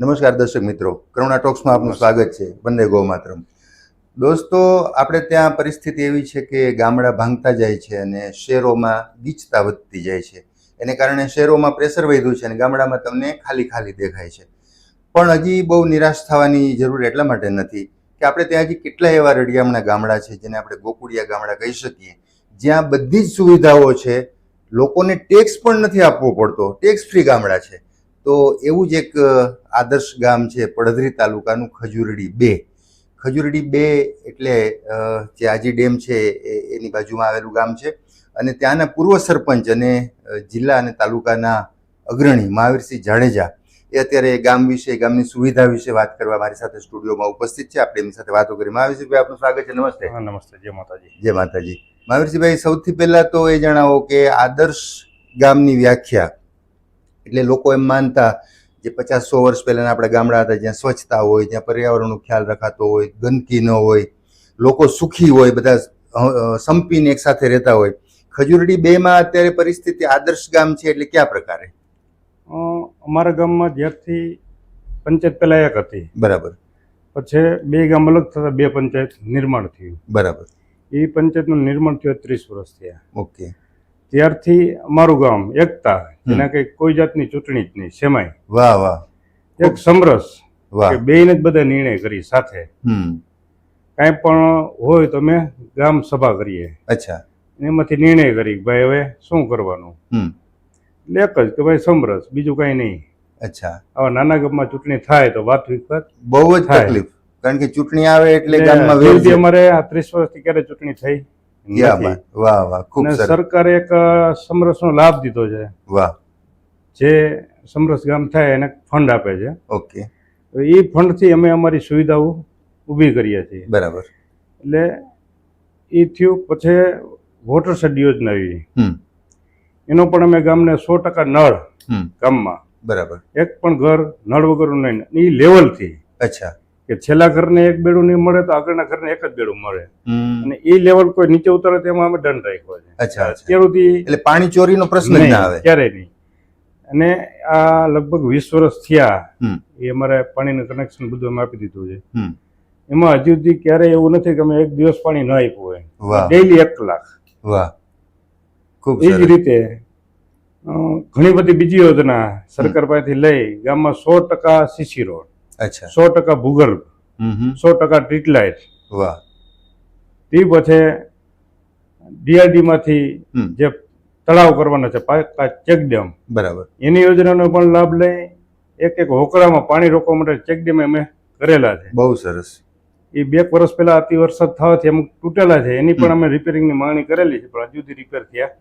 નમસ્કાર દર્શક મિત્રો. કરુણા ટોક્સમાં આપનું સ્વાગત છે. વંદે ગો માતરમ. દોસ્તો આપણે ત્યાં પરિસ્થિતિ એવી છે કે ગામડા ભાંગતા જાય છે અને શહેરોમાં ગીચતા વધતી જાય છે. એને કારણે શહેરોમાં પ્રેશર વધ્યું છે અને ગામડામાં તમને ખાલી ખાલી દેખાય છે. પણ હજી બહુ નિરાશ થવાની જરૂર એટલા માટે નથી કે આપણે ત્યાં હજી કેટલા એવા રડિયામણા ગામડા છે જેને આપણે ગોકુળિયા ગામડા કહી શકીએ. જ્યાં બધી જ સુવિધાઓ છે. લોકોને ટેક્સ પણ નથી આપવો પડતો. ટેક્સ ફ્રી ગામડા છે. તો એવું જ એક આદર્શ ગામ છે પડધરી તાલુકાનું ખજુરડી બે. ખજુરડી બે એટલે જે આજી ડેમ છે એની બાજુમાં આવેલું ગામ છે. અને ત્યાંના પૂર્વ સરપંચ અને જિલ્લા અને તાલુકાના અગ્રણી મહાવીરસિંહ જાડેજા એ અત્યારે ગામ વિશે ગામની સુવિધા વિશે વાત કરવા મારી સાથે સ્ટુડિયોમાં ઉપસ્થિત છે. આપણે એમની સાથે વાતો કરી. મહાવીરસિંહભાઈ આપનું સ્વાગત છે. નમસ્તે. નમસ્તે. જય માતાજી. જય માતાજી. મહાવીરસિંહભાઈ સૌથી પહેલા તો એ જણાવો કે આદર્શ ગામની વ્યાખ્યા એટલે લોકો એમ માનતા જે પચાસ સો વર્ષ પહેલાના આપણા ગામડા હતા જ્યાં સ્વચ્છતા હોય જ્યાં પર્યાવરણનો ખ્યાલ રખાતો હોય ગંદકી ન હોય લોકો સુખી હોય બધા સંપીને એકસાથે રહેતા હોય. ખજૂરડી બેમાં અત્યારે પરિસ્થિતિ આદર્શ ગામ છે એટલે કયા પ્રકારે? અમારા ગામમાં જ્યારથી પંચાયત પહેલાં એક હતી. બરાબર. પછી બે ગામ અલગ થતા બે પંચાયત નિર્માણ થયું. બરાબર. એ પંચાયતનું નિર્માણ થયું ત્રીસ વર્ષ થયા. ઓકે. ત્યારથી અમારું ગામ એકતા જેના કઈ કોઈ જાતની ચૂંટણી જ નહીં સેમાય વાહ વાહ. એક સમરસ કે બેયને જ બધા નિર્ણય કરી સાથે. કાંઈ પણ હોય તો અમે ગામ સભા કરીએ. અચ્છા. એમાંથી નિર્ણય કરી ભાઈ હવે શું કરવાનું? એટલે એક જ કે ભાઈ સમરસ બીજું કાંઈ નહીં. અચ્છા. આવા નાના ગામમાં ચૂંટણી થાય તો વાત વિકત બહુ જ. તકલીફ. કારણ કે ચૂંટણી આવે એટલે ગામમાં અમારે આ ત્રીસ વર્ષથી ક્યારે ચૂંટણી થઈ. વાહ વાહ ખૂબ સરકારે એક સમરસનો લાભ દીધો છે. વાહ. જે સમરસ ગામ થાય એને ફંડ આપે છે. ઓકે. તો એ ફંડથી અમે અમારી સુવિધાઓ ઊભી કરીએ છીએ. બરાબર. એટલે એ થયું પછી વોટર શેડ યોજના આવી. એનો પણ અમે ગામને સો ટકા નળ ગામમાં. બરાબર. એક પણ ઘર નળ વગરનું નહીં એ લેવલથી. અચ્છા. કે છેલ્લા ઘરને એક બેડું નહીં મળે તો આગળના ઘરને એક જ બેડું મળે. અને એ લેવલ કોઈ નીચે ઉતરે તેમાં અમે દંડ રાખ્યો છે. અચ્છા એટલે પાણી ચોરીનો પ્રશ્ન ના આવે? ક્યારેય નહીં. અને આ લગભગ વીસ વર્ષ થયા એ અમારે પાણીનું કનેક્શન બધું અમે આપી દીધું છે. એમાં હજુ સુધી ક્યારેય એવું નથી કે અમે એક દિવસ પાણી ન આપ્યું હોય. ડેઈલી એક કલાક વાહ. ખૂબ એ જ રીતે ઘણી બધી બીજી યોજના સરકાર પાસેથી લઈ ગામમાં સો ટકા સીસી રોડ. અચ્છા. સો ટકા ભૂગર્ભ સો ટકા ટ્રીટલાઇટ વાહ. તે પછી ડીઆરડીમાંથી જે તળાવ કરવાના છે પાકા ચેકડેમ. બરાબર. એની યોજનાનો પણ લાભ લઈ એક એક હોકળામાં પાણી રોકવા માટે ચેકડેમ અમે કરેલા છે. બહુ સરસ. એ બે વર્ષ પહેલા અતિ વરસાદ થવાથી અમુક તૂટેલા છે એની પણ અમે રિપેરિંગની માંગણી કરેલી છે પણ હજુ સુધી રિપેર થયા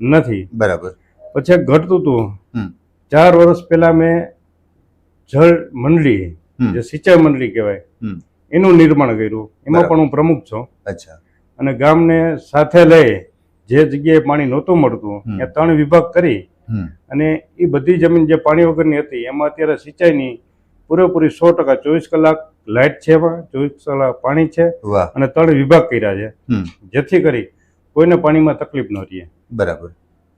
નથી. બરાબર. પછી ઘટતું હતું. ચાર વર્ષ પહેલા મેં જળ મંડળી જે સિંચાઈ મંડળી કહેવાય એનું નિર્માણ કર્યું. એમાં પણ હું પ્રમુખ છું. અચ્છા. અને ગામને સાથે લઈ જે જગ્યાએ પાણી નહોતું મળતું ત્યાં ત્રણ વિભાગ કરી અને એ બધી જમીન જે પાણી વગરની હતી એમાં અત્યારે સિંચાઈની પૂરેપૂરી સો ટકા ચોવીસ કલાક લાઇટ છે એમાં ચોવીસ કલાક પાણી છે અને ત્રણ વિભાગ કર્યા છે. જેથી કરી કોઈને પાણીમાં તકલીફ ન રહે. બરાબર.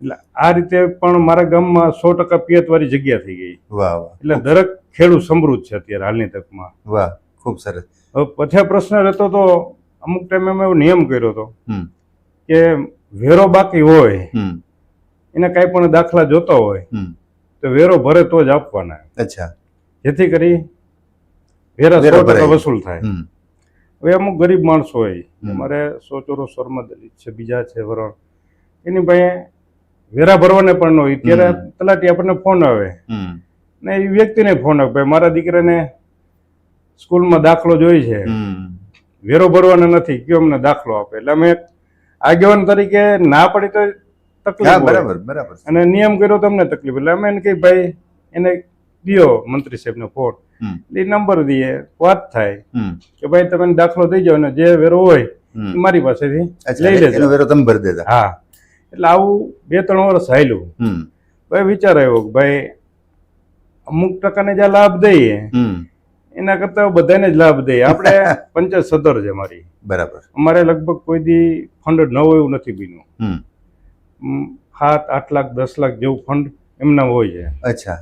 એટલે આ રીતે પણ મારા ગામમાં સો ટકા પિયતવાળી જગ્યા થઈ ગઈ. વાહ વાહ. એટલે દરેક ખેડૂત સમૃદ્ધ છે અત્યારે હાલની તકમાં. વાહ ખૂબ સરસ. હવે પછી પ્રશ્ન રહેતો તો અમુક ટાઈમે અમે એવો નિયમ કર્યો હતો કે વેરો બાકી હોય એને કાંઈ પણ દાખલા જોતા હોય તો વેરો ભરે તો જ આપવાના. અચ્છા. જેથી કરી વેરા સો ટકા વસૂલ થાય. હવે અમુક ગરીબ માણસો હોય. અમારે સો ચોરો સ્વરમાં દલિત છે બીજા છે વરણ. એની પાસે વેરા ભરવાને પણ ન. હોય ત્યારે તલાટી આપણને ફોન આવે. ને એ વ્યક્તિને ફોન આવે. ભાઈ મારા દીકરાને સ્કૂલમાં દાખલો જોઈ છે. વેરો ભરવાનો નથી. કયો અમને દાખલો આપે? એટલે અમે આગેવાન તરીકે ના પડી તો તકલીફ બરાબર બરાબર. અને નિયમ કર્યો તો અમને તકલીફ. એટલે અમે એને કહી ભાઈ એને દિયો મંત્રી સાહેબને ફોન. એટલે એ નંબર દઈએ. વાત થાય. કે ભાઈ તમે દાખલો દઈ જાઓ ને જે વેરો હોય મારી પાસેથી લઈ લેજો. વેરો તમે ભરી દેતા. હા. એટલે આવું બે ત્રણ વર્ષ હાલ્યું. ભાઈ વિચાર આવ્યો કે ભાઈ અમુક ટકાને જ્યાં લાભ દઈએ એના કરતા બધાને જ લાભ દઈએ. આપણે પંચાયત સદર છે મારી બરાબર. અમારે લગભગ કોઈ દી ફંડ ન હોય એવું નથી બીનું સાત આઠ લાખ દસ લાખ જેવું ફંડ એમના હોય છે. અચ્છા.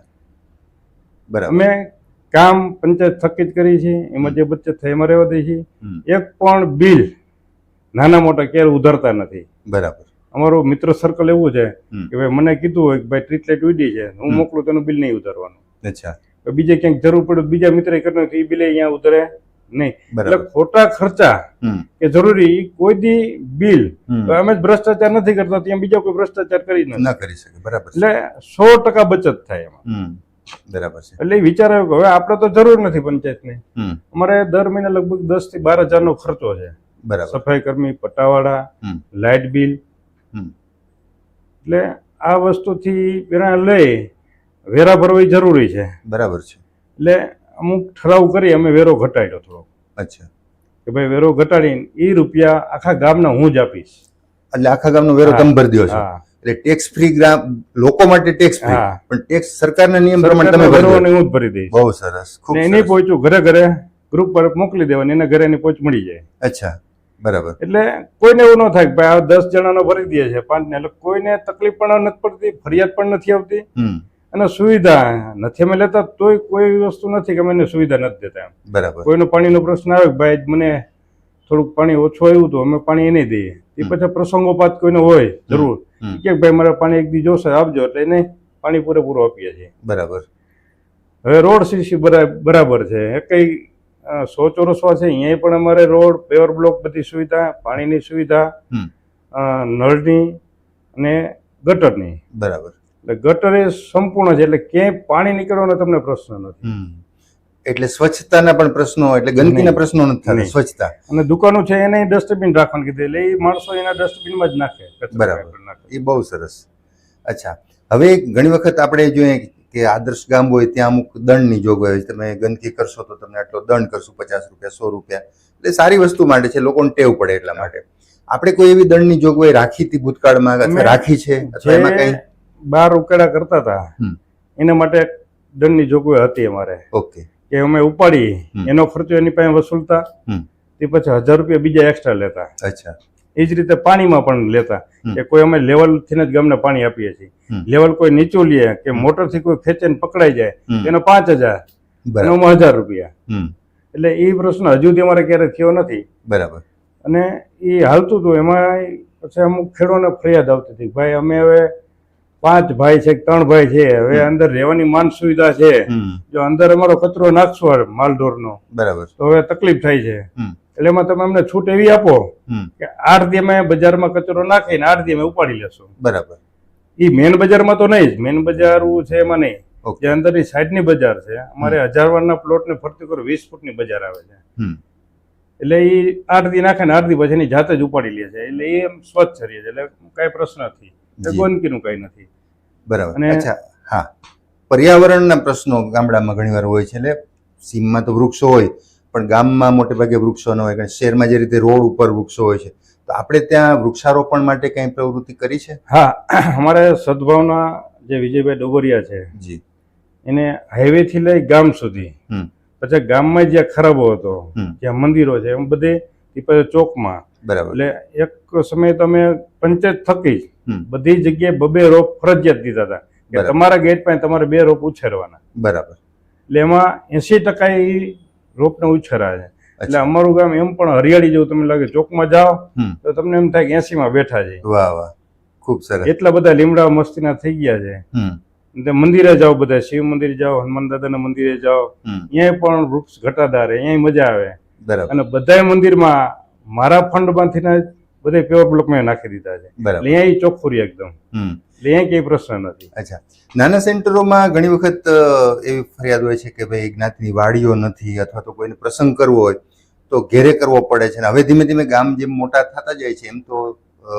બરાબર. અમે કામ પંચાયત થકી જ કરી છે. એમાં જે બચત થાય એમાં રહેવા દઈએ છીએ. એક પણ બિલ નાના મોટા ક્યારે ઉધારતા નથી. બરાબર. અમારું મિત્ર સર્કલ એવું છે કે ભાઈ મને કીધું હોય કે ભાઈ ટ્રીટ લાઈટ ઉડી છે હું મોકલું તેનું બિલ નહીં ઉતારવાનું. અચ્છા. બીજે ક્યાંક જરૂર પડે બીજા મિત્રે કરીને એ બિલે અહીંયા ઉતરે નહીં. એટલે ખોટા ખર્ચા કે જરૂરી કોઈ દી બિલ અમે ભ્રષ્ટાચાર નથી કરતા ત્યાં બીજા કોઈ ભ્રષ્ટાચાર કરી ના કરી શકે બરાબર એટલે સો ટકા બચત થાય એમાં. બરાબર છે. એટલે વિચાર આવ્યો કે હવે આપણે તો જરૂર નથી પંચાયતની. અમારે દર મહિને લગભગ દસથી બાર હજાર નો ખર્ચો છે. બરાબર. સફાઈ કર્મી પટ્ટાવાળા લાઇટ બિલ. એટલે આ વસ્તુથી પેલા લઈ વેરા ભરવી જરૂરી છે. બરાબર છે. એટલે અમુક ઠરાવ કરી અમે વેરો ઘટાડ્યો થોડો અચ્છા. કે ભાઈ વેરો ઘટાડીને એ રૂપિયા આખા ગામના હું જ આપીશ. એટલે આખા ગામનો વેરો. તમે ભરી દો છો. એટલે ટેક્સ ફ્રી ગ્રામ લોકો માટે ટેક્સ ફ્રી પણ ટેક્સ સરકારના નિયમ પ્રમાણે તમે ભરો અને હું જ ભરી દઈશ. બહુ સરસ. ખૂબ એને પહોંચ્યું ઘરે ઘરે ગ્રુપ પર મોકલી દેવાની એના ઘરે એની પહોંચ મળી જાય. અચ્છા. બરાબર. એટલે કોઈને એવું ન થાય કે ભાઈ આ દસ જણાનો ભરી દે છે પાંચ ને એટલે કોઈને તકલીફ પણ નથી પડતી ફરિયાદ પણ નથી આવતી. અને સુવિધા નથી અમે લેતા તોય કોઈ વસ્તુ નથી કે અમે એને સુવિધા નથી દેતા બરાબર. કોઈનો પાણીનો પ્રશ્ન આવે કે ભાઈ મને થોડુંક પાણી ઓછું આવ્યું હતું અમે પાણી એને દઈએ. એ પછી પ્રસંગોપાત કોઈને હોય જરૂર. કે ભાઈ મારે પાણી એક દી જોશે આપજો એટલે એને પાણી પૂરેપૂરું આપીએ છીએ. બરાબર. હવે રોડ સીસી બરાબર છે. એ કઈ સો ચોરસવા છે. અહીંયા પણ અમારે રોડ પેવર બ્લોક બધી સુવિધા પાણીની સુવિધા નળની અને ગટરની. બરાબર. એટલે ગટર એ સંપૂર્ણ છે. એટલે ક્યાંય પાણી નીકળવાનો તમને પ્રશ્ન નથી. એટલે સ્વચ્છતાના પણ પ્રશ્નો એટલે ગંદકીના પ્રશ્નો નથી થતા. સ્વચ્છતા. અને દુકાનો છે એને ડસ્ટબિન રાખવાનું કીધું. એટલે એ માણસો એના ડસ્ટબિનમાં જ નાખે. બરાબર. નાખે. એ બહુ સરસ. અચ્છા. હવે ઘણી વખત આપણે જોઈએ કે આદર્શ ગામ હોય ત્યાં અમુક દંડની જોગવાઈ હોય તમે ગંદકી કરશો તો તમને આટલો દંડ કરશું પચાસ રૂપિયા સો રૂપિયા. એટલે સારી વસ્તુ માટે છે લોકોને ટેવ પડે એટલા માટે. આપણે કોઈ એવી દંડની જોગવાઈ રાખી હતી ભૂતકાળમાં અથવા રાખી છે? અથવા એમાં કઈ? બાર ઉકેડા કરતા હતા એના માટે દંડની જોગવાઈ હતી અમારે. ઓકે. કે અમે ઉપાડી એનો ખર્ચો એની પાસે વસૂલતા તે પછી હજાર રૂપિયા બીજા એક્સ્ટ્રા લેતા. અચ્છા. એ જ રીતે પાણીમાં પણ લેતા કે કોઈ અમે લેવલથી જ ગામને પાણી આપીએ છીએ. લેવલ કોઈ નીચું લે કે મોટરથી કોઈ ખેંચે પકડાઈ જાય એનો પાંચ હજાર એનોમાં હજાર રૂપિયા. એટલે એ પ્રશ્ન હજુ સુધી અમારે ક્યારે થયો નથી. બરાબર. અને એ હાલતું હતું એમાં પછી અમુક ખેડૂતોને ફરિયાદ આવતી હતી ભાઈ અમે હવે પાંચ ભાઈ છે ત્રણ ભાઈ છે હવે અંદર રહેવાની માન સુવિધા છે. જો અંદર અમારો કચરો નાખશો માલઢોરનો બરાબર. તો હવે તકલીફ થાય છે. એટલે એમાં તમે અમને છૂટ એવી આપો કે આઠ દી અમે બજારમાં કચરો નાખીને આઠ દી અમે ઉપાડી લેશું. બરાબર. એ મેન બજારમાં તો નહીં જ. મેન બજાર છે એમાં નહીં. જે અંદરની સાઈડની બજાર છે અમારે હજાર વારના પ્લોટને ફરતી કરો વીસ ફૂટની બજાર આવે છે. એટલે એ આઠ દી નાખે ને આઠ દી પછી એની જાતે જ ઉપાડી લે છે. એટલે એ એમ સ્વચ્છ રહે છે એટલે કાંઈ પ્રશ્ન નથી. ગંદકીનું કાંઈ નથી. બરાબર. અને- અચ્છા હા. પર્યાવરણના પ્રશ્નો ગામડામાં ઘણીવાર હોય છે. એટલે સીમમાં તો વૃક્ષો હોય પણ ગામમાં મોટે ભાગે વૃક્ષો ન હોય કારણ શહેરમાં જે રીતે રોડ ઉપર વૃક્ષો હોય છે તો આપણે ત્યાં વૃક્ષારોપણ માટે કંઈ પ્રવૃત્તિ કરી છે? હા અમારે સદભાવના જે વિજયભાઈ ડોબરિયા છે જી. એને હાઈવેથી લઈ ગામ સુધી પછી ગામમાં જ્યાં ખરાબો હતો. જ્યાં મંદિરો છે એમ બધે પછી ચોકમાં. બરાબર. એટલે એક સમયે તમે પંચાયત થકી. બધી જગ્યાએ બબે રોપ ફરજિયાત દીધા હતા કે તમારા ગેટ પાસે તમારે બે રોપ ઉછેરવાના. બરાબર. એટલે એમાં એસી ટકા એ રોપને ઉછેરા છે. એટલે અમારું ગામ એમ પણ હરિયાળી જેવું તમને લાગે ચોકમાં જાઓ. તો તમને એમ થાય કે એસી માં બેઠા છે વાહ વાહ. ખૂબ સરસ. એટલા બધા લીમડા મસ્તીના થઈ ગયા છે. મંદિરે જાઓ બધા શિવ મંદિર જાઓ હનુમાન દાદાના મંદિરે જાઓ. અહીંયા પણ વૃક્ષ ઘટાદાર અહીંયા મજા આવે. અને બધાય મંદિરમાં મારા ફંડમાંથી બધા પ્યોર બ્લોક મેં નાખી દીધા છે. એટલે અહીંયા ચોખ્ખું એકદમ. એટલે અહીંયા કઈ પ્રશ્ન નથી. અચ્છા. નાના સેન્ટરોમાં ઘણી વખત એવી ફરિયાદ હોય છે કે ભાઈ જ્ઞાતિની વાડીઓ નથી અથવા તો કોઈને પ્રસંગ કરવો હોય તો ઘેરે કરવો પડે છે. અને હવે ધીમે ધીમે ગામ જેમ મોટા થતા જાય છે એમ તો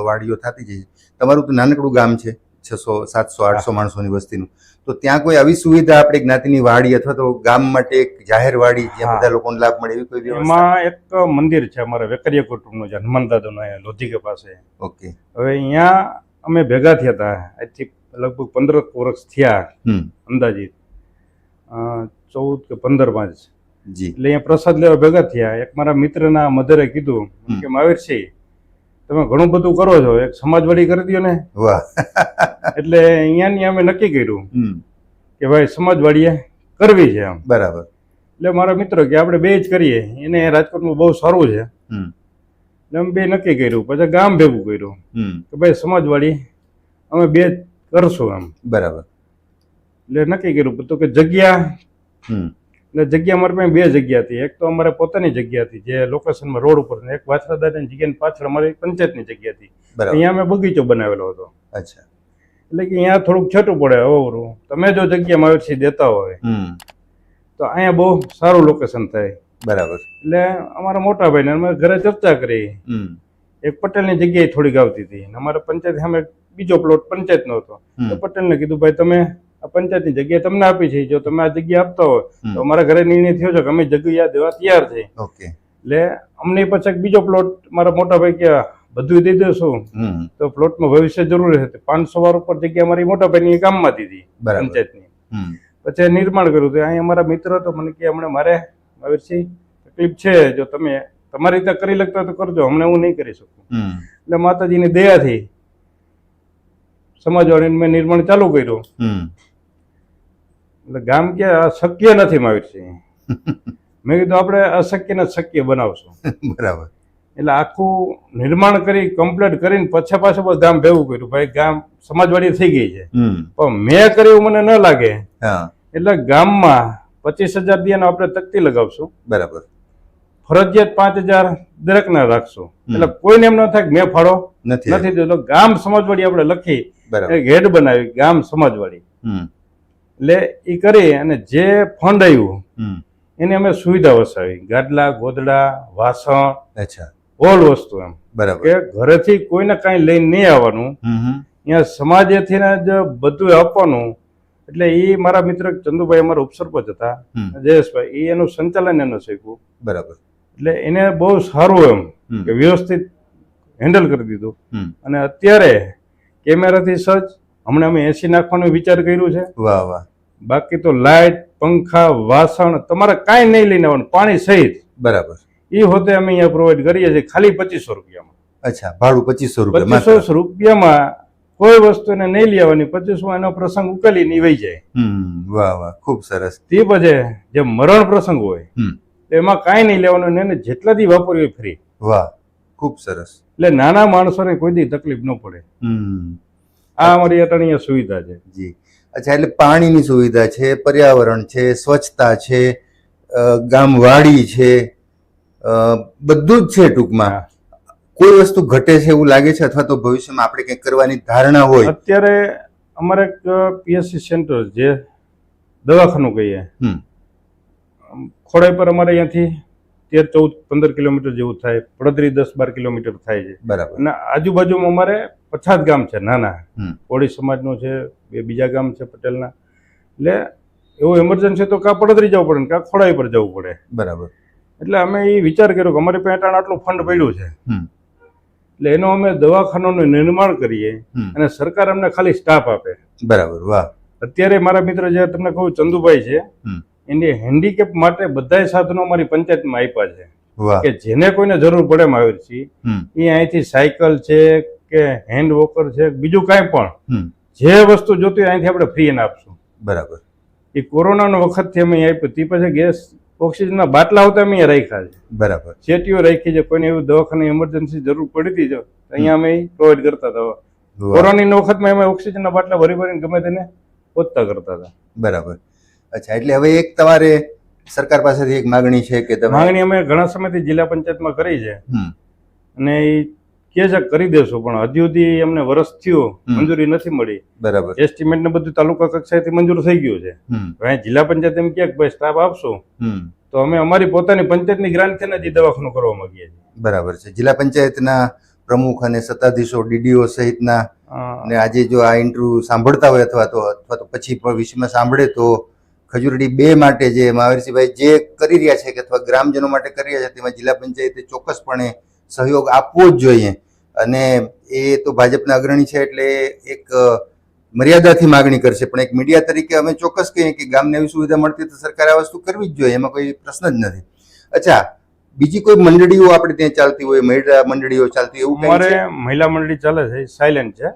વાડીઓ થતી જાય છે. તમારું તો નાનકડું ગામ છે છસો સાતસો આઠસો માણસોની વસ્તીનું. તો ત્યાં કોઈ આવી સુવિધા આપણે જ્ઞાતિની વાડી અથવા તો ગામ માટે એક જાહેર વાડી જ્યાં બધા લોકોને લાભ મળે એવી કોઈ એમાં એક મંદિર છે અમારા વેકરિયા કુટુંબનું છે હનુમાન દાદાનું લોધિકા પાસે. ઓકે. હવે અહીંયા અમે ભેગા થયા હતા. આજથી લગભગ પંદર વર્ષ થયા અંદાજિત ચૌદ કે પંદરમાં જ જી. એટલે અહીંયા પ્રસાદ લેવા ભેગા થયા. એક મારા મિત્રના મધરે કીધું. કે મહાવીરસિંહ તમે ઘણું બધું કરો છો. એક સમાજવાડી કરી દો ને. વાહ. એટલે અહીંયાની અમે નક્કી કર્યું કે ભાઈ સમાજવાડીએ કરવી છે એમ. બરાબર. એટલે મારા મિત્ર કે આપણે બે જ કરીએ. એને રાજકોટમાં બહુ સારું છે. અમે બે નક્કી કર્યું. પછી ગામ ભેગું કર્યું. કે ભાઈ સમાજવાળી અમે બે કરશું એમ. બરાબર. એટલે નક્કી કર્યું. તો કે જગ્યા એટલે જગ્યા અમારે પાસે બે જગ્યા હતી. એક તો અમારે પોતાની જગ્યા હતી જે લોકેશનમાં રોડ ઉપર ને એક વાછરાદાની જગ્યાની પાછળ અમારી પંચાયતની જગ્યા હતી. અહીંયા અમે બગીચો બનાવેલો હતો. અચ્છા. એટલે કે અહીંયા થોડુંક છેટું પડે અવરું. તમે જો જગ્યા માવેરસી દેતા હોય તો અહીંયા બહુ સારું લોકેશન થાય. બરાબર. એટલે અમારા મોટા ભાઈને અમે ઘરે ચર્ચા કરી. એક પટેલની જગ્યાએ થોડીક આવતી હતી. અમારે પંચાયત સામે બીજો પ્લોટ પંચાયતનો હતો. તો ને પટેલને કીધું ભાઈ તમે આ પંચાયતની જગ્યા તમને આપી છે. જો તમે આ જગ્યા આપતા હોય તો અમારા ઘરે નિર્ણય થયો છે કે અમે જગ્યા દેવા તૈયાર છે. ઓકે. એટલે અમને પછી બીજો પ્લોટ મારા મોટા ભાઈ કે બધું દઈ દેશું. તો પ્લોટમાં ભવિષ્ય જરૂરી હતી પાંચસો વાર ઉપર જગ્યા અમારી મોટા ભાઈની ગામમાં દીધી પંચાયતની. પછી નિર્માણ કર્યું. હતું અહીં અમારા મિત્ર હતો. મને કે હમણાં મારે મહાવીરસિંહ તકલીફ છે જો તમે તમારી રીતે કરી લગતા તો કરજો હમણાં હું નહીં કરી શકું. એટલે માતાજીની દયાથી સમાજવાળીને મેં નિર્માણ ચાલુ કર્યું. એટલે ગામ કે શક્ય નથી મહાવીરસિંહ મેં કીધું આપણે અશક્યને શક્ય બનાવશું. બરાબર. એટલે આખું નિર્માણ કરી કમ્પ્લીટ કરીને પછી પાછું બધું ગામ ભેગું કર્યું. ભાઈ ગામ સમાજવાડી થઈ ગઈ છે. હમ. પણ મેં કર્યું મને ન લાગે. એટલે ગામમાં પચીસ હજાર દિયાનો આપણે તકતી લગાવશું. બરાબર. ફરજિયાત પાંચ હજાર દરેકને રાખશું. એટલે કોઈને એમ ન થાય કે મેં ફાળો નથી. નથી દીધો ગામ સમાજવાડી આપણે લખી હેડ બનાવી ગામ સમાજવાડી એટલે એ કરી અને જે ફંડ આવ્યું એની અમે સુવિધા વસાવી. ગાડલા ગોદડા વાસણ અચ્છા. ઓલ વસ્તુ એમ. બરાબર. કે ઘરેથી કોઈને કાંઈ લઈને નહીં આવવાનું. અહીંયા સમાજેથી ને જ બધું આપવાનું. એટલે એ મારા મિત્ર ચંદુભાઈ અમારા ઉપસરપંચ હતા જયેશભાઈ એ એનું સંચાલન એનું શીખવું બરાબર. એટલે એને બહુ સારું એમ કે વ્યવસ્થિત હેન્ડલ કરી દીધું. અને અત્યારે કેમેરાથી સજ્જ હમણાં અમે એસી નાખવાનો વિચાર કર્યું છે. વાહ વાહ. બાકી તો લાઇટ પંખા વાસણ તમારે કાંઈ નહીં લઈને આવવાનું પાણી સહિત. બરાબર. એ હોતે અમે અહીંયા પ્રોવાઈડ કરીએ છીએ ખાલી પચીસો રૂપિયામાં. અચ્છા ભાડું પચીસો રૂપિયા પચીસો રૂપિયામાં કોઈ વસ્તુને નહીં લેવાની પચીસમાં એનો પ્રસંગ ઉકેલી નીવાઈ જાય. હમ વાહ વાહ ખૂબ સરસ. તે પછી જે મરણ પ્રસંગ હોય એમાં કાંઈ નહીં લેવાનું ને એને જેટલા દી વાપરવી હોય ફ્રી. વાહ ખૂબ સરસ. એટલે નાના માણસોને કોઈ દી તકલીફ ન પડે. આ અમારી અટાણીય સુવિધા છે. જી. અચ્છા એટલે પાણીની સુવિધા છે પર્યાવરણ છે સ્વચ્છતા છે ગામવાડી છે બધું જ છે ટૂંકમાં. કોઈ વસ્તુ ઘટે છે એવું લાગે છે અથવા તો ભવિષ્યમાં આપણે કંઈક કરવાની ધારણા હોય? અત્યારે અમારે એક પીએસસી સેન્ટર જે દવાખાનું કહીએ. હમ. ખોડાઈ પર અમારે અહીંયાથી તેર ચૌદ પંદર કિલોમીટર જેવું થાય પડત્રીસ દસ બાર કિલોમીટર થાય છે. બરાબર. અને આજુબાજુમાં અમારે પછાત ગામ છે નાના. કોળી સમાજનું છે બે બીજા ગામ છે પટેલના. એટલે એવું એમરજન્સી તો કાં પડતરી જવું પડે ને કાં ખોડાઈ પર જવું પડે. બરાબર. એટલે અમે એ વિચાર કર્યો કે અમારી પાસે આટલું ફંડ પડ્યું છે. એટલે એનો અમે દવાખાનાનું નિર્માણ કરીએ અને સરકાર અમને ખાલી સ્ટાફ આપે. બરાબર વાહ. અત્યારે મારા મિત્ર જે તમને કહું ચંદુભાઈ છે એની હેન્ડીકેપ માટે બધા સાધનો અમારી પંચાયતમાં આપ્યા છે. કે જેને કોઈને જરૂર પડે મહાવીર છીએ હમ. એ અહીંથી સાયકલ છે કે હેન્ડ વોકર છે બીજું કાંઈ પણ. જે વસ્તુ જોતી અહીંથી આપણે ફ્રી એને આપશું. બરાબર. એ કોરોનાનો વખતથી અમે અહીં આપ્યું. તે પછી ગેસ ઓક્સિજનના બાટલા આવતા અમે રાખ્યા છે. બરાબર. સેટીઓ રાખી છે કોઈને એવું દવાખાને ઇમરજન્સી જરૂર પડી હતી જો તો અહીંયા અમે પ્રોવાઈડ કરતા હતા. કોરોનાની વખતમાં અમે ઓક્સિજનના બાટલા ભરી ભરીને ગમે તેને પહોંચતા કરતા હતા. બરાબર. અચ્છા એટલે હવે એક તમારે સરકાર પાસેથી એક માગણી છે કે તમે માંગણી અમે ઘણા સમયથી જિલ્લા પંચાયતમાં કરી છે. અને એ કે છે કરી દેશું પણ હજી સુધી અમને વર્ષ થયું મંજૂરી નથી મળી. બરાબર. એસ્ટિમેટ ને બધું તાલુકા કક્ષાએથી મંજૂર થઈ ગયું છે. હવે જિલ્લા પંચાયત એમ કે ભાઈ સ્ટાફ આપશો. તો અમે અમારી પોતાની પંચાયતની ગ્રાન્ટ થઈને જ દવાખાનું કરવા માંગીએ છીએ. બરાબર છે. જિલ્લા પંચાયતના પ્રમુખ અને સત્તાધીશો ડીડીઓ સહિતના અને આજે જો આ ઇન્ટરવ્યુ સાંભળતા હોય અથવા તો અથવા તો પછી ભવિષ્યમાં સાંભળે તો ખજુરડી બે માટે જે મહાવીરસિંહભાઈ જે કરી રહ્યા છે કે અથવા ગ્રામજનો માટે કરી રહ્યા છે તેમાં જિલ્લા પંચાયતે ચોક્કસપણે સહયોગ આપવો જ જોઈએ. અને એ તો ભાજપના અગ્રણી છે એટલે એક મર્યાદાથી માગણી કરશે. પણ એક મીડિયા તરીકે અમે ચોક્કસ કહીએ કે ગામને એવી સુવિધા મળતી તો સરકારે આ વસ્તુ કરવી જ જોઈએ. એમાં કોઈ પ્રશ્ન જ નથી. અચ્છા બીજી કોઈ મંડળીઓ આપણે ત્યાં ચાલતી હોય મહિલા મંડળીઓ ચાલતી એવું અમારે મહિલા મંડળી ચાલે છે સાયલેન્ટ છે.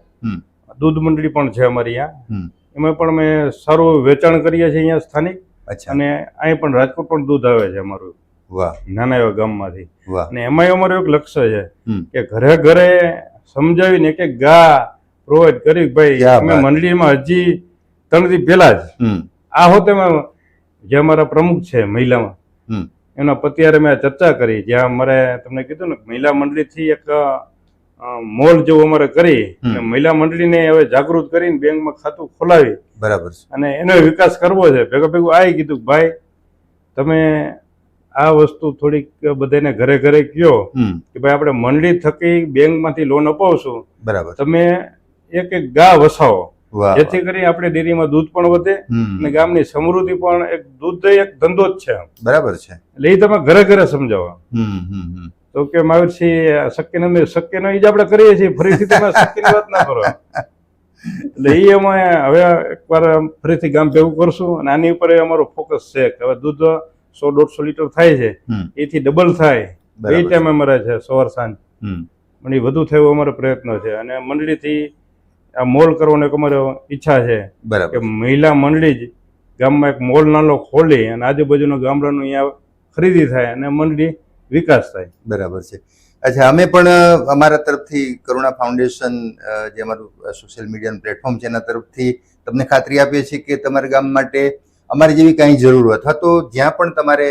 દૂધ મંડળી પણ છે અમારી અહીંયા એમાં પણ અમે સારું વેચાણ કરીએ છીએ અહીંયા સ્થાનિક. અચ્છા. અને અહીં પણ રાજકોટ પણ દૂધ આવે છે અમારું. નાના એવા ગામમાંથી. અને એમાંય અમારું એક લક્ષ્ય છે કે ઘરે ઘરે સમજાવીને કે ગા પ્રોવાઈડ કરી ભાઈ અમે મંડળીમાં હજી ત્રણથી પહેલા જ. આ હોતે જે અમારા પ્રમુખ છે મહિલામાં એના એમના પતિયારે મેં ચર્ચા કરી. જ્યાં અમારે તમને કીધું ને મહિલા મંડળીથી એક મોલ જેવું અમારે કરી. મહિલા મંડળીને હવે જાગૃત કરીને બેંકમાં ખાતું ખોલાવી. બરાબર અને એનો વિકાસ કરવો છે. ભેગા ભેગું આ કીધું ભાઈ તમે આ વસ્તુ થોડીક બધાને ઘરે ઘરે કયો કે ભાઈ આપણે મંડળી થકી બેંકમાંથી લોન અપાવશું. બરાબર. તમે એક એક ગા વસાવો. જેથી કરી આપણે ડેરીમાં દૂધ પણ વધે અને ગામની સમૃદ્ધિ પણ એક દૂધ એક ધંધો જ છે બરાબર છે. એટલે એ તમે ઘરે ઘરે સમજાવો. તો કે માયુરસિંહ શક્ય નથી શક્ય નહીં જ આપણે કરીએ છીએ. ફરીથી તમે શક્યની વાત ના કરો. એટલે એ અમે હવે એકવાર ફરીથી ગામ ભેગું કરશું અને આની ઉપર અમારું ફોકસ છે કે હવે દૂધ સો દોઢસો લીટર થાય છે એથી ડબલ થાય. બે ટાઈમ અમારે છે સવાર સાંજ. પણ એ વધુ થયો અમારો પ્રયત્ન છે. અને મંડળીથી આ મોલ કરવાનો એક અમારો ઈચ્છા છે કે મહિલા મંડળી જ ગામમાં એક મોલ નાનો ખોલી અને આજુબાજુના ગામડાનું અહીંયા ખરીદી થાય અને મંડળી વિકાસ થાય. બરાબર છે. અચ્છા અમે પણ અમારા તરફથી કરુણા ફાઉન્ડેશન જે અમારું સોશિયલ મીડિયાનું પ્લેટફોર્મ છે એના તરફથી તમને ખાતરી આપીએ છીએ કે તમારા ગામ માટે અમારી જેવી કાંઈ જરૂર હતો જ્યાં પણ તમારે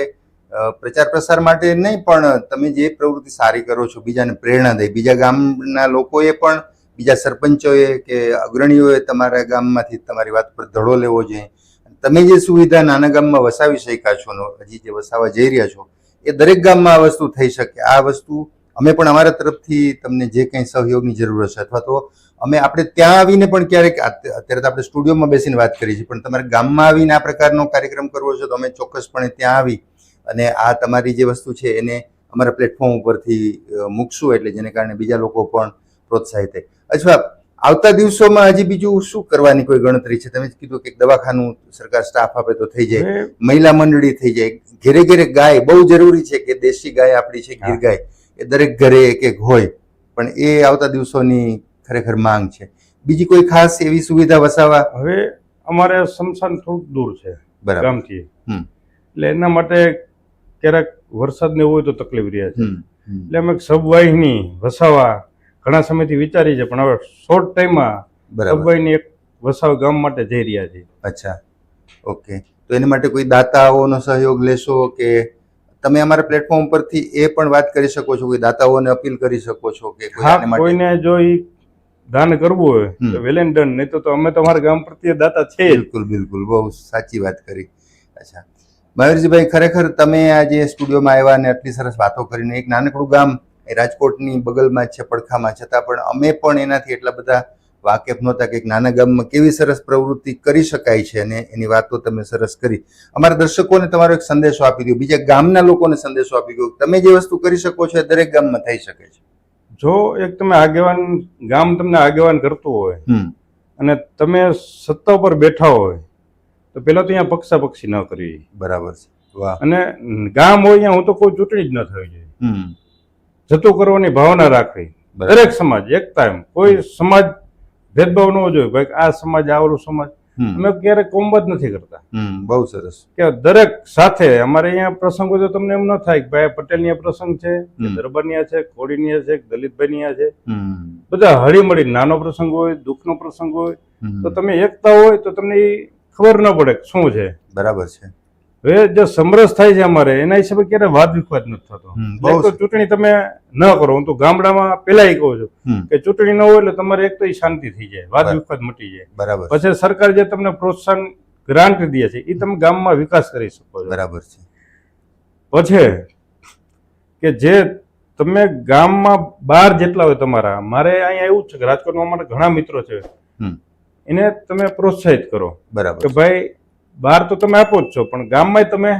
પ્રચાર પ્રસાર માટે નહીં, પણ તમે જે પ્રવૃત્તિ સારી કરો છો, બીજાને પ્રેરણા દે. બીજા ગામના લોકોએ પણ, બીજા સરપંચોએ કે અગ્રણીઓએ તમારા ગામમાંથી તમારી વાત પર ધડો લેવો જોઈએ. તમે જે સુવિધા નાના ગામમાં વસાવી શક્યા છો, હજી જે વસાવા જઈ રહ્યા છો, એ દરેક ગામમાં આ વસ્તુ થઈ શકે. આ વસ્તુ અમે પણ અમારા તરફથી તમને જે કંઈ સહયોગની જરૂર હશે અથવા તો અમે આપણે ત્યાં આવીને પણ ક્યારેક અત્યારે તો આપણે સ્ટુડિયોમાં બેસીને વાત કરી છે પણ તમારે ગામમાં આવીને આ પ્રકારનો કાર્યક્રમ કરવો છે તો અમે ચોક્કસપણે ત્યાં આવી અને આ તમારી જે વસ્તુ છે એને અમારા પ્લેટફોર્મ ઉપરથી મૂકશું એટલે જેને કારણે બીજા લોકો પણ પ્રોત્સાહિત થાય. અથવા આવતા દિવસોમાં હજી બીજું શું કરવાની કોઈ ગણતરી છે? તમે કીધું કે દવાખાનું સરકાર સ્ટાફ આપે તો થઈ જાય મહિલા મંડળી થઈ જાય ઘેરે ઘેરે ગાય બહુ જરૂરી છે કે દેશી ગાય આપણી છે ગીર ગાય. એ દરેક ઘરે એક એક હોય પણ એ આવતા દિવસોની ખરેખર માંગ છે. બીજી કોઈ ખાસ એવી સુવિધા વસાવવા હવે અમારે સમસાન થોડુંક દૂર છે ગામથી. એટલે એના માટે ક્યારેક વરસાદ ને હોય તો તકલીફ રહે છે. એટલે અમે સબવાહિની વસાવા ઘણા સમયથી વિચારી છે પણ હવે શોર્ટ ટાઈમમાં સબવાહિની એક વસાવા ગામ માટે જઈ રહ્યા છે અચ્છા. ઓકે. તો એના માટે કોઈ દાતાઓનો સહયોગ લેશો કે તમે અમારા પ્લેટફોર્મ પરથી એ પણ વાત કરી શકો છો કે દાતાઓને અપીલ કરી શકો છો કે કોઈને જો ઈ દાન કરવું હોય. તો વેલ એન્ડ ડન નહીં તો અમે તમારા ગામ પ્રત્યે દાતા છે બિલકુલ બિલકુલ બહુ સાચી વાત કરી. અચ્છા. મયુરજીભાઈ ખરેખર તમે આજે સ્ટુડિયોમાં આવ્યા અને આટલી સરસ વાતો કરીને એક નાનકડું ગામ એ રાજકોટની બગલમાં છે પડખામાં છતાં પણ અમે પણ એનાથી એટલા બધા વાકેફ નહોતા કે એક નાના ગામમાં કેવી સરસ પ્રવૃત્તિ કરી શકાય છે અને એની વાતો તમે સરસ કરી. અમારા દર્શકોને તમારો એક સંદેશો આપી દો બીજા ગામના લોકોને સંદેશો આપી દો તમે જે વસ્તુ કરી શકો છો એ દરેક ગામમાં થઈ શકે છે. જો એક તમે આગેવાન ગામ તમને આગેવાન કરતું હોય અને તમે સત્તા ઉપર બેઠા હોય તો પેલા તો અહીંયા પક્ષા પક્ષી ન કરવી બરાબર છે. વાહ. અને ગામ હોય અહીંયા હું તો કોઈ ચૂંટણી જ ન થવી જોઈએ જતું કરવાની ભાવના રાખવી. દરેક સમાજ એકતા એમ. કોઈ સમાજ ભેદભાવ ન જોઈએ ભાઈ આ સમાજ આવરો સમાજ. અમે ક્યારેક કોમત નથી કરતા. બહુ સરસ. કે દરેક સાથે અમારે અહીંયા પ્રસંગો તો તમને એમ ન થાય કે ભાઈ પટેલ પટેલની પ્રસંગ છે દરબાર. દરબારની છે કોડીની છે દલિતભાઈ દલિતભાઈની છે. બધા હળી મળી નાનો પ્રસંગ હોય દુઃખનો પ્રસંગ હોય તો તમે એકતા હોય તો તમને ખબર ન પડે શું છે. બરાબર છે. હવે જે સમરસ થાય છે અમારે એના હિસાબે ક્યારે વાદ વિવાદ નથી થતો. તો ચૂંટણી તમે ન કરો હું તો ગામડામાં પેલા કહું છું કે ચૂંટણી ન હોય એટલે તમારે એક તો એ શાંતિ થઈ જાય વાદ. વિવાદ મટી જાય. બરાબર પછી સરકાર જે તમને પ્રોત્સાહન ગ્રાન્ટ દે છે એ તમે ગામમાં વિકાસ કરી શકો છો. બરાબર છે. પછી કે જે તમે ગામમાં બાર જેટલા હોય તમારા મારે અહીંયા એવું જ છે કે રાજકોટમાં અમારા ઘણા મિત્રો છે. એને તમે પ્રોત્સાહિત કરો બરાબર કે ભાઈ બહાર તો તમે આપો જ છો પણ ગામમાં તમે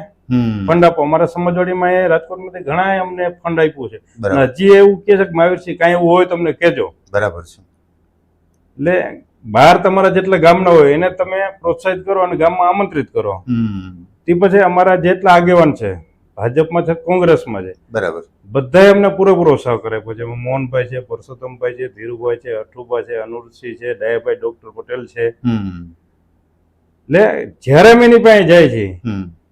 ફંડ આપો. અમારા સમાજવાડીમાં એ રાજકોટમાંથી ઘણા અમને ફંડ આપ્યું છે. હજી એવું કે છે કે મહાવીરસિંહ કાંઈ એવું હોય તમને કહેજો. બરાબર છે. એટલે બહાર તમારા જેટલા ગામના હોય એને તમે પ્રોત્સાહિત કરો અને ગામમાં આમંત્રિત કરો. હમ. તે પછી અમારા જેટલા આગેવાન છે ભાજપમાં છે કોંગ્રેસમાં છે બરાબર. બધા અમને પૂરેપૂરો સહકાર આપ્યો છે મોહનભાઈ છે પરસોત્તમભાઈ છે ધીરુભાઈ છે અઠુભાઈ છે અનુરસિંહ છે દયાભાઈ ડોક્ટર પટેલ છે. એટલે જ્યારે અમે એની પાસે જાય છે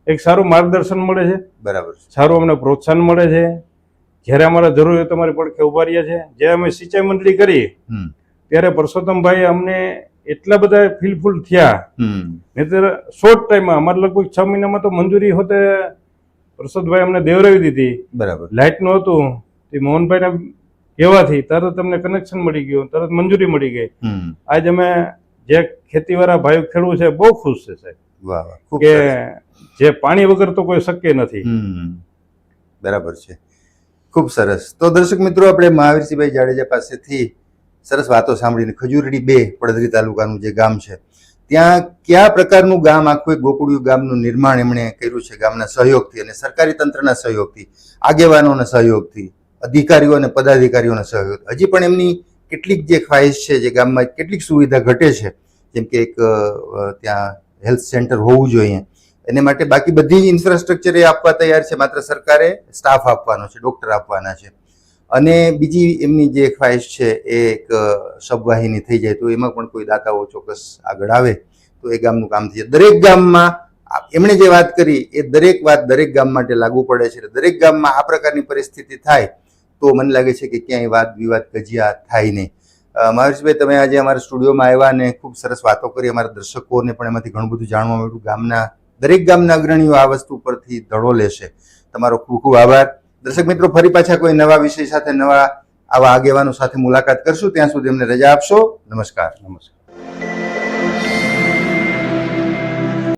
એક સારું માર્ગદર્શન મળે છે. બરાબર સારું અમને પ્રોત્સાહન મળે છે. જ્યારે અમારે જરૂર હોય તમારી પડખે ઊભા રહ્યા છે. જ્યારે અમે સિંચાઈ મંડળી કરી ત્યારે પરસોત્તમભાઈ અમને એટલા બધા ફીલફુલ થયા. નહીતર શોર્ટ ટાઈમમાં અમારે લગભગ છ મહિનામાં તો મંજૂરી હોતે પ્રસાદભાઈ અમને દેવરાવી દીધી. બરાબર. લાઇટનું હતું. તે મોહનભાઈને કહેવાથી તરત તમને કનેક્શન મળી ગયું તરત મંજૂરી મળી ગઈ. આજ અમે જે ખેતીવાળા ભાઈઓ ખેડૂત છે બહુ ખુશ છે સાહેબ. વાહ વાહ કે જે પાણી વગર તો કોઈ શક્ય નથી. બરાબર છે. ખૂબ સરસ. તો દર્શક મિત્રો આપણે મહાવીરસિંહભાઈ જાડેજા પાસેથી સરસ વાતો સાંભળીને ખજૂરડી બે પડદરી તાલુકાનું જે ગામ છે ત્યાં કયા પ્રકારનું ગામ આખું એક ગોકુળિયું ગામનું નિર્માણ એમણે કર્યું છે ગામના સહયોગથી અને સરકારી તંત્રના સહયોગથી આગેવાનોના સહયોગથી અધિકારીઓ અને પદાધિકારીઓના સહયોગ હજી પણ એમની કેટલીક જે ખ્વાહિશ છે જે ગામમાં કેટલીક સુવિધા ઘટે છે, જેમ કે એક ત્યાં હેલ્થ સેન્ટર હોવું જોઈએ. એને માટે બાકી બધી જ ઇન્ફ્રાસ્ટ્રક્ચર એ આપવા તૈયાર છે, માત્ર સરકારે સ્ટાફ આપવાનો છે, ડોક્ટર આપવાના છે. અને બીજી એમની જે ખ્વાહિશ છે એ એક શબવાહિની થઈ જાય તો એમાં પણ કોઈ દાતાઓ ચોક્કસ આગળ આવે તો એ ગામનું કામ થઈ જાય. દરેક ગામમાં એમણે જે વાત કરી એ દરેક વાત દરેક ગામ માટે લાગુ પડે છે. દરેક ગામમાં આ પ્રકારની પરિસ્થિતિ થાય તો મને લાગે છે કે ક્યાંય વાદ વિવાદ કજિયા થાય નહીં. મહર્ષભાઈ તમે આજે અમારા સ્ટુડિયોમાં આવ્યા અને ખૂબ સરસ વાતો કરી અમારા દર્શકોને પણ એમાંથી ઘણું બધું જાણવા મળ્યું. ગામના, દરેક ગામના અગ્રણીઓ આ વસ્તુ પરથી ધડો લેશે. તમારો ખૂબ ખૂબ આભાર. દર્શક મિત્રો, ફરી પાછા કોઈ નવા વિષય સાથે, નવા આવા આગેવાનો સાથે મુલાકાત કરશું. ત્યાં સુધી અમને રજા આપશો. નમસ્કાર. નમસ્કાર.